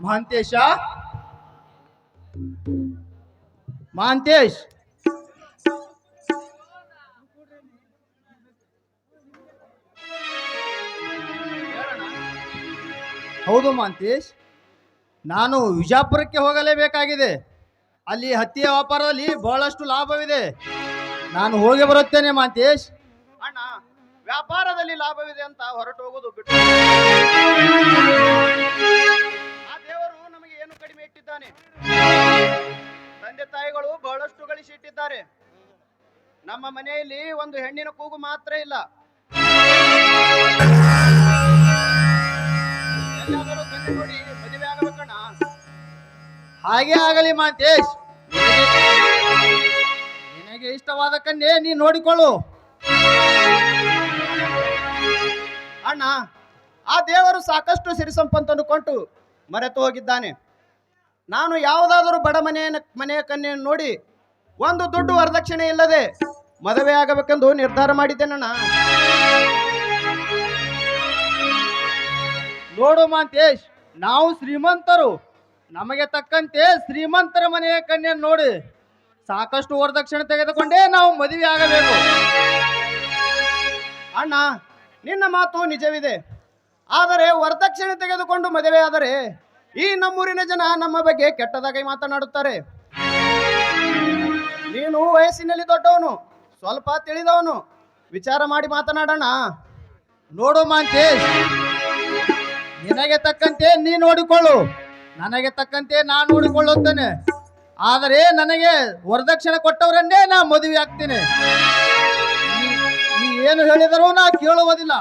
ಮಹಾಂತೇಶ? ಮಹಾಂತೇಶ್? ಹೌದು ಮಹಾಂತೇಶ್, ನಾನು ವಿಜಾಪುರಕ್ಕೆ ಹೋಗಲೇಬೇಕಾಗಿದೆ. ಅಲ್ಲಿ ಹತ್ತಿಯ ವ್ಯಾಪಾರದಲ್ಲಿ ಬಹಳಷ್ಟು ಲಾಭವಿದೆ. ನಾನು ಹೋಗಿ ಬರುತ್ತೇನೆ ಮಹಾಂತೇಶ್. ಅಣ್ಣ, ವ್ಯಾಪಾರದಲ್ಲಿ ಲಾಭವಿದೆ ಅಂತ ಹೊರಟು ಹೋಗೋದು ಬಿಟ್ಟು. ನಮ್ಮ ಮನೆಯಲ್ಲಿ ಒಂದು ಹೆಣ್ಣಿನ ಕೂಗು ಮಾತ್ರ ಇಲ್ಲ. ಹಾಗೆ ಆಗಲಿ ಮಾತೇಶ್. ನಿನಗೆ ಇಷ್ಟವಾದ ಕಣ್ಣೆ ನೀ ನೋಡಿಕೊಳ್ಳು. ಅಣ್ಣ, ಆ ದೇವರು ಸಾಕಷ್ಟು ಸಿರಿ ಕೊಟ್ಟು ಮರೆತು ಹೋಗಿದ್ದಾನೆ. ನಾನು ಯಾವುದಾದರೂ ಬಡ ಮನೆಯ ಮನೆಯ ಕನ್ಯೆಯನ್ನು ನೋಡಿ ಒಂದು ದುಡ್ಡು ವರದಕ್ಷಿಣೆ ಇಲ್ಲದೆ ಮದುವೆ ಆಗಬೇಕೆಂದು ನಿರ್ಧಾರ ಮಾಡಿದ್ದೇನಣ್ಣ ನೋಡು ಮಾಂತೇಶ್ ನಾವು ಶ್ರೀಮಂತರು. ನಮಗೆ ತಕ್ಕಂತೆ ಶ್ರೀಮಂತರ ಮನೆಯ ಕನ್ಯೆ ನೋಡಿ. ಸಾಕಷ್ಟು ವರದಕ್ಷಿಣೆ ತೆಗೆದುಕೊಂಡೇ ನಾವು ಮದುವೆ ಆಗಬೇಕು. ಅಣ್ಣ ನಿನ್ನ ಮಾತು ನಿಜವಿದೆ. ಆದರೆ ವರದಕ್ಷಿಣೆ ತೆಗೆದುಕೊಂಡು ಮದುವೆ ಆದರೆ ಈ ನಮ್ಮೂರಿನ ಜನ ನಮ್ಮ ಬಗ್ಗೆ ಕೆಟ್ಟದಾಗಿ ಮಾತನಾಡುತ್ತಾರೆ. ನೀನು ವಯಸ್ಸಿನಲ್ಲಿ ದೊಡ್ಡವನು. ಸ್ವಲ್ಪ ತಿಳಿದವನು. ವಿಚಾರ ಮಾಡಿ ಮಾತನಾಡೋಣ. ನೋಡು ಮಾಂತೇಶ್ ನಿನಗೆ ತಕ್ಕಂತೆ ನೀ ನೋಡಿಕೊಳ್ಳು. ನನಗೆ ತಕ್ಕಂತೆ ನಾನು ನೋಡಿಕೊಳ್ಳುತ್ತೇನೆ. ಆದರೆ ನನಗೆ ವರದಕ್ಷಿಣೆ ಕೊಟ್ಟವರನ್ನೇ ನಾ ಮದುವೆ ಆಗ್ತೇನೆ. ನೀ- ಏನು ಹೇಳಿದರೂ ನಾ ಕೇಳುವುದಿಲ್ಲ.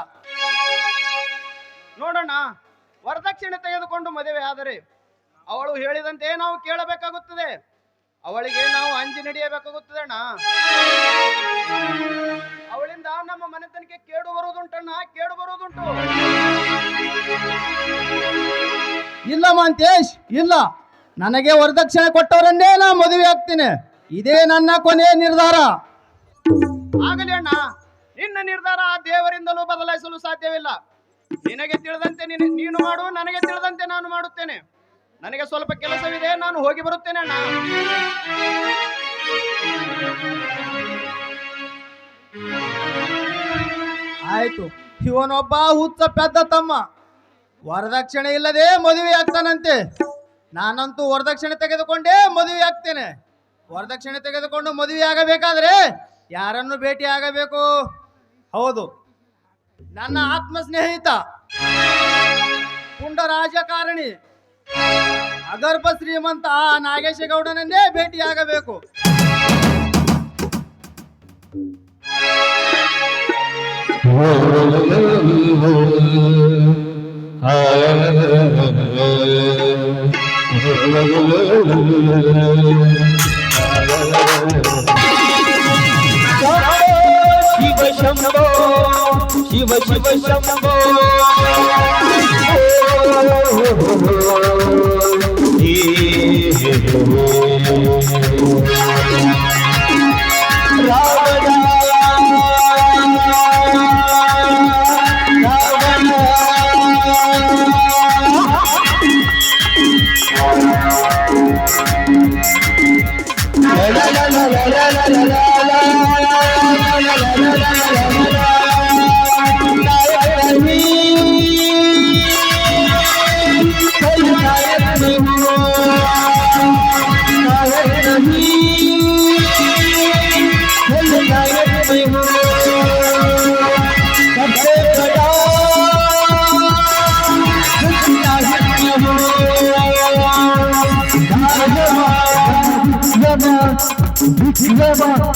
ನೋಡೋಣ. ವರದಕ್ಷಿಣೆ ತೆಗೆದುಕೊಂಡು ಮದುವೆ ಆದರೆ ಅವಳು ಹೇಳಿದಂತೆ ನಾವು ಕೇಳಬೇಕಾಗುತ್ತದೆ. ಅವಳಿಗೆ ನಾವು ಅಂಜಿ ನಡೆಯಬೇಕಾಗುತ್ತದೆ ಅಣ್ಣ. ಅವಳಿಂದ ನಮ್ಮ ಮನೆತನಕ್ಕೆ ಕೇಡು ಬರುವುದುಂಟಣ್ಣ ಕೇಡು ಬರುವುದುಂಟು. ಇಲ್ಲ ಮಾಂತೇಶ್ ಇಲ್ಲ. ನನಗೆ ವರದಕ್ಷಿಣೆ ಕೊಟ್ಟವರನ್ನೇ ನಾ ಮದುವೆ ಆಗ್ತೀನಿ. ಇದೇ ನನ್ನ ಕೊನೆಯ ನಿರ್ಧಾರ. ಆಗಲಿ ಅಣ್ಣ ನಿನ್ನ ನಿರ್ಧಾರ ದೇವರಿಂದಲೂ ಬದಲಾಯಿಸಲು ಸಾಧ್ಯವಿಲ್ಲ. ನಿನಗೆ ತಿಳಿದಂತೆ ನೀನು ಮಾಡು ನನಗೆ ತಿಳಿದಂತೆ ನಾನು ಮಾಡುತ್ತೇನೆ. ನನಗೆ ಸ್ವಲ್ಪ ಕೆಲಸವಿದೆ, ನಾನು ಹೋಗಿ ಬರುತ್ತೇನೆ ಅಣ್ಣ. ಆಯ್ತು, ಇವನೊಬ್ಬ ಹುಚ್ಚ ಪೆದ್ದ ತಮ್ಮ. ವರದಕ್ಷಿಣೆ ಇಲ್ಲದೆ ಮದುವೆ ಆಗ್ತಾನಂತೆ. ನಾನಂತೂ ವರದಕ್ಷಿಣೆ ತೆಗೆದುಕೊಂಡೇ ಮದುವೆ ಆಗ್ತೇನೆ. ವರದಕ್ಷಿಣೆ ತೆಗೆದುಕೊಂಡು ಮದುವೆ ಆಗಬೇಕಾದ್ರೆ ಯಾರನ್ನು ಭೇಟಿ ಆಗಬೇಕು? ಹೌದು, ನನ್ನ ಆತ್ಮ ಸ್ನೇಹಿತ ಪುಂಡ ರಾಜಕಾರಣಿ ಅಗರ್ಭ ಶ್ರೀಮಂತ ನಾಗೇಶಗೌಡನನ್ನೇ ಭೇಟಿಯಾಗಬೇಕು. Shiva Shambho Shiva Shiva Shambho. Oh,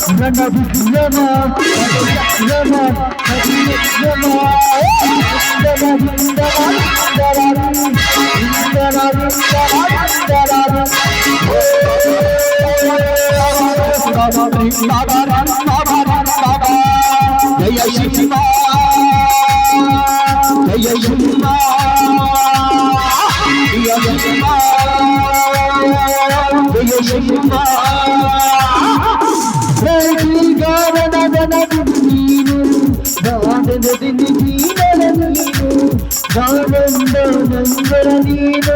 Yana bizi yana Yana Yana Yana bizi yana Yarar Yarar Yarar Yarar Yarar Yarar ನಾನೊಂದ ನಂದರ ನೀನು.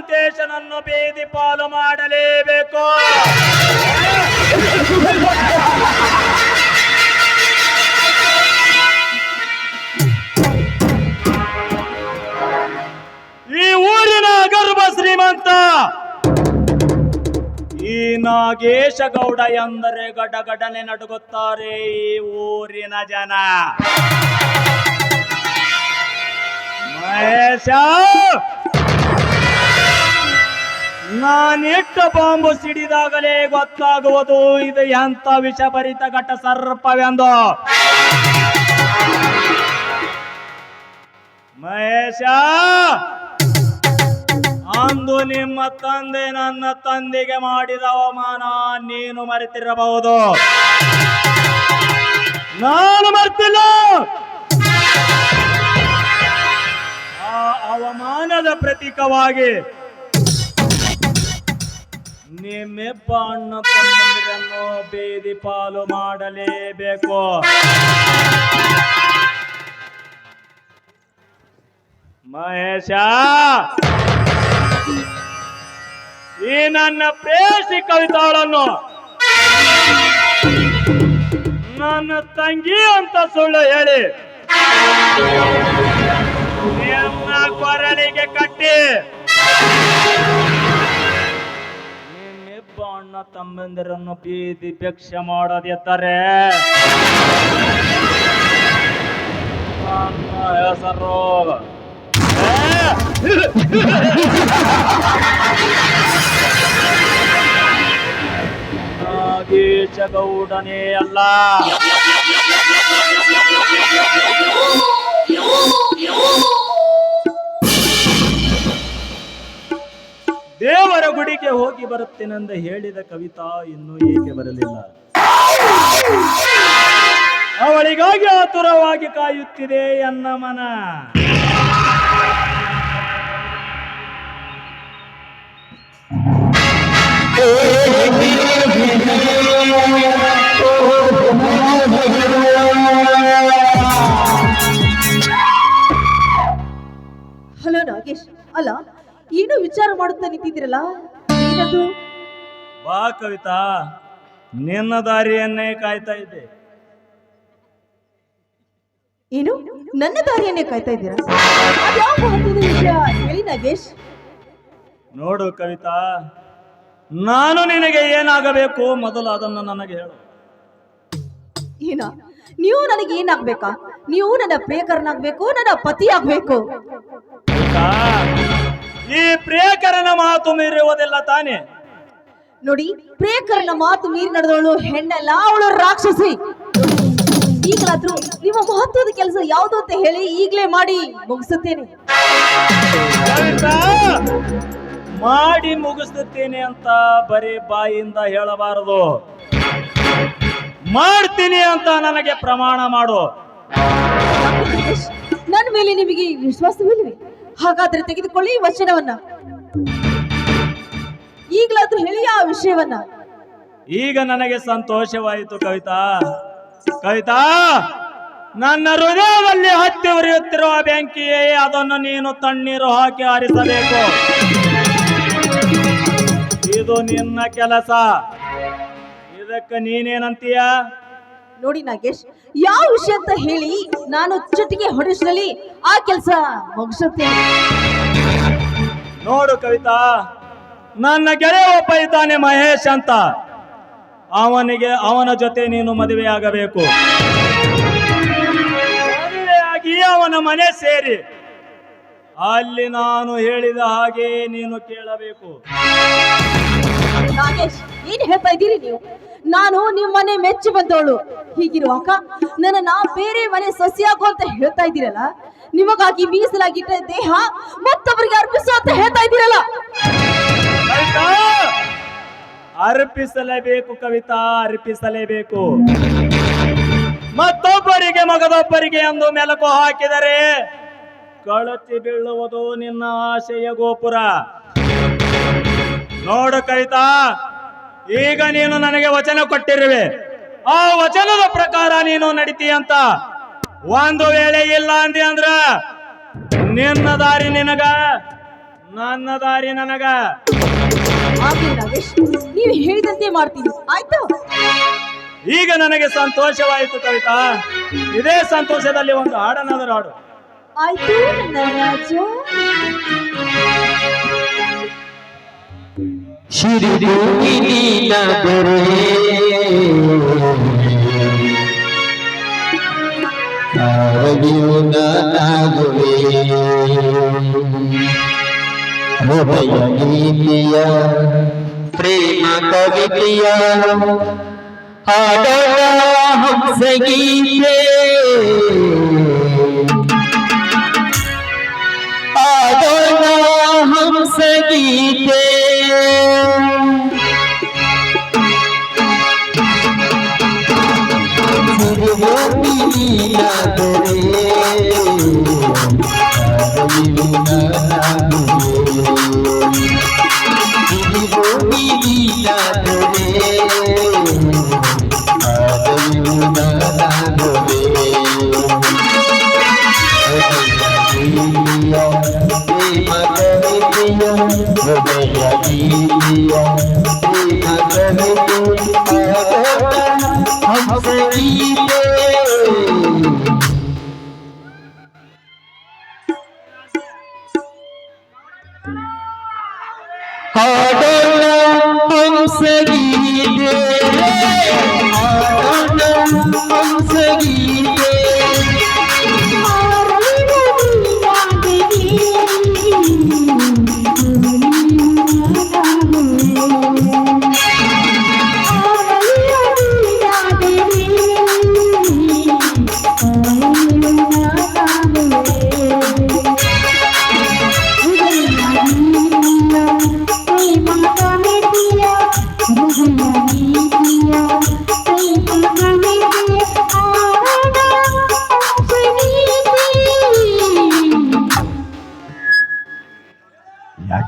ಮಹಂತೇಶನನ್ನು ಬೀದಿ ಪಾಲು ಮಾಡಲೇಬೇಕು. ಈ ಊರಿನ ಗರ್ಭ ಶ್ರೀಮಂತ ಈ ನಾಗೇಶ ಗೌಡ ಎಂದರೆ ಗಡಗಡನೆ ನಡುಗುತ್ತಾರೆ ಈ ಊರಿನ ಜನ. ಮಹೇಶ! ನಾನಿಟ್ಟ ಬಾಂಬು ಸಿಡಿದಾಗಲೇ ಗೊತ್ತಾಗುವುದು. ಇದು ಎಂತ ವಿಷಭರಿತ ಘಟ ಸರ್ಪವೆಂದು. ಮಹೇಶ! ಅಂದು ನಿಮ್ಮ ತಂದೆ ನನ್ನ ತಂದೆಗೆ ಮಾಡಿದ ಅವಮಾನ ನೀನು ಮರೆತಿರಬಹುದು. ನಾನು ಮರ್ತಿಲ್ಲ! ಆ ಅವಮಾನದ ಪ್ರತೀಕವಾಗಿ ನಿಮ್ಮಿಬ್ಬ ಅಣ್ಣ ತಮ್ಮಂದಿರನ್ನು ಬೇದಿ ಪಾಲು ಮಾಡಲೇಬೇಕು. ಮಹೇಶ! ಈ ನನ್ನ ಪ್ರೇಸಿ ಕವಿತಾಳನ್ನು ನನ್ನ ತಂಗಿ ಅಂತ ಸುಳ್ಳು ಹೇಳಿ ನಿಮ್ಮ ಕೊರಳಿಗೆ ಕಟ್ಟಿ ನಿಮ್ಮಿಬ್ಬ ಅಣ್ಣ ತಮ್ಮಂದಿರನ್ನು ಬೀದಿ ಭಿಕ್ಷೆ ಮಾಡದಿದ್ದರೆ ನನ್ನ ಹೆಸರು ಗೌಡನೇ ಅಲ್ಲ ದೇವರ ಗುಡಿಗೆ ಹೋಗಿ ಬರುತ್ತೇನೆಂದು ಹೇಳಿದ ಕವಿತಾ ಇನ್ನೂ ಏಕೆ ಬರಲಿಲ್ಲ? ಅವಳಿಗಾಗಿ ಆತುರವಾಗಿ ಕಾಯುತ್ತಿದೆ ಎನ್ನ ಮನ. ಹಲೋ ನಾಗೇಶ್, ಅಲ್ಲ ಏನೋ ವಿಚಾರ ಮಾಡುತ್ತಾ ನಿಂತಿದ್ದೀರಲ್ಲ? ಏನದು? ಬಾ ಕವಿತಾ ನಿನ್ನ ದಾರಿಯನ್ನೇ ಕಾಯ್ತಾ ಇದ್ದೆ. ಏನು? ನನ್ನ ದಾರಿಯನ್ನೇ ಕಾಯ್ತಾ ಇದ್ದೀರಾ? ಅದ್ಯಾವ ಮಹತ್ವದ ವಿಷಯ? ಹೇಳಿ ನಾಗೇಶ್? ನೋಡು ಕವಿತಾ ನಾನು ನಿನಗೆ ಏನಾಗಬೇಕು? ಮೊದಲು ಅದನ್ನು ನನಗೆ ಹೇಳು. ಏನ? ನೀವು ನನಗೆ ಏನಾಗ್ಬೇಕಾ? ನೀವು ನನ್ನ ಪ್ರಿಯಕರನಾಗ್ಬೇಕು ನನ್ನ ಪತಿ ಆಗ್ಬೇಕು ಕವಿತಾ, ಈ ಪ್ರಿಯಕರನ ಮಾತು ಮೀರಿರುವುದಿಲ್ಲ ತಾನೆ. ನೋಡಿ ಪ್ರಿಯಕರನ ಮಾತು ಮೀರಿ ನಡೆದವಳು ಹೆಣ್ಣಲ್ಲ ಅವಳು ರಾಕ್ಷಸಿ. ಈಗಲಾದ್ರೂ ನಿಮ್ಮ ಮಹತ್ವದ ಕೆಲಸ ಯಾವುದು ಅಂತ ಹೇಳಿ ಈಗಲೇ ಮಾಡಿ ಮುಗಿಸುತ್ತೇನೆ. ಕವಿತಾ, ಮಾಡಿ ಮುಗಿಸುತ್ತೇನೆ ಅಂತ ಬರೀ ಬಾಯಿಂದ ಹೇಳಬಾರದು. ಮಾಡ್ತೀನಿ ಅಂತ ನನಗೆ ಪ್ರಮಾಣ ಮಾಡು. ನನ್ನ ಮೇಲೆ ನಿಮಗೆ ವಿಶ್ವಾಸವಿಲ್ವೇ ಹಾಗಾದ್ರೆ ತೆಗೆದುಕೊಳ್ಳಿ ವಚನವನ್ನ. ಈಗಲಾದ್ರೂ ಹೇಳಿ ಆ ವಿಷಯವನ್ನ. ಈಗ ನನಗೆ ಸಂತೋಷವಾಯಿತು ಕವಿತಾ. ಕವಿತಾ, ನನ್ನ ಹೃದಯದಲ್ಲಿ ಹತ್ತಿ ಉರಿಯುತ್ತಿರುವ ಬೆಂಕಿಯೇ, ಅದನ್ನು ನೀನು ತಣ್ಣೀರು ಹಾಕಿ ಆರಿಸಬೇಕು. ಇದು ನಿನ್ನ ಕೆಲಸ. ಇದಕ್ಕೆ ನೀನೇನಂತೀಯ? ನೋಡಿ ನಾಗೇಶ್ ಯಾವ ವಿಷಯ ಅಂತ ಹೇಳಿ ನಾನು ಚುಟಿಗೆ ಹೊಡೆಸಲಿ ಆ ಕೆಲಸ ಮುಗಿಸುತ್ತೆ. ನೋಡು ಕವಿತಾ ನನ್ನ ಗೆಳೆಯ ಒಬ್ಬ ಇದ್ದಾನೆ ಮಹೇಶ್ ಅಂತ. ಅವನಿಗೆ ಅವನ ಜೊತೆ ನೀನು ಮದುವೆಯಾಗಬೇಕು. ಮದುವೆಯಾಗಿ ಅವನ ಮನೆ ಸೇರಿ. ಅಲ್ಲಿ ನಾನು ಹೇಳಿದ ಹಾಗೆ ನೀನು ಕೇಳಬೇಕು. ನಾಗೇಶ್ ಏನ್ ಹೇಳ್ತಾ ಇದ್ದೀರಿ ನೀವು? ನಾನು ನಿಮ್ಮನೆ ಮೆಚ್ಚಿ ಬಂದವಳು. ಹೀಗಿರುವಾಗ ನನ್ನ ಬೇರೆ ಮನೆ ಸಸಿಯಾಗು ಅಂತ ಹೇಳ್ತಾ ಇದ್ದೀರಲ್ಲ? ನಿಮಗಾಗಿ ಮೀಸಲಾಗಿಟ್ಟ ದೇಹ ಮತ್ತೊಬ್ಬರಿಗೆ ಅರ್ಪಿಸು ಅಂತ ಹೇಳ್ತಾ ಇದ್ದೀರಲ್ಲ? ಅರ್ಪಿಸಲೇಬೇಕು ಕವಿತಾ, ಅರ್ಪಿಸಲೇಬೇಕು. ಮತ್ತೊಬ್ಬರಿಗೆ ಮಗದೊಬ್ಬರಿಗೆ ಎಂದು ಮೆಲಕು ಹಾಕಿದರೆ ಕಳಚಿ ಬೀಳುವುದು ನಿನ್ನ ಆಶಯ ಗೋಪುರ. ನೋಡು ಕವಿತಾ ಈಗ ನೀನು ನನಗೆ ವಚನ ಕೊಟ್ಟಿರುವೆ. ಆ ವಚನದ ಪ್ರಕಾರ ನೀನು ನಡಿತೀಯ ಅಂತ ಒಂದು ವೇಳೆ ಇಲ್ಲ ಅಂದಿ ಅಂದ್ರ ನಿನ್ನ ದಾರಿ ನಿನಗ ನನ್ನ ದಾರಿ ನನಗ. ಆಗ್ಲಿ ನಾಗೇಶ್ ನೀವು ಹೇಳಿದಂತೆ ಮಾಡ್ತೀನಿ. ಆಯ್ತು? ಈಗ ನನಗೆ ಸಂತೋಷವಾಯಿತು ಕವಿತಾ. ಇದೇ ಸಂತೋಷದಲ್ಲಿ ಒಂದು ಹಾಡನಾದರೂ ಹಾಡು. ಆಯ್ತು ನನ್ನ ರಾಜ. শিরদুমিনি নগরে আরবিও না প্রেম কবিতিয়া হম সগীতে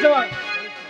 这边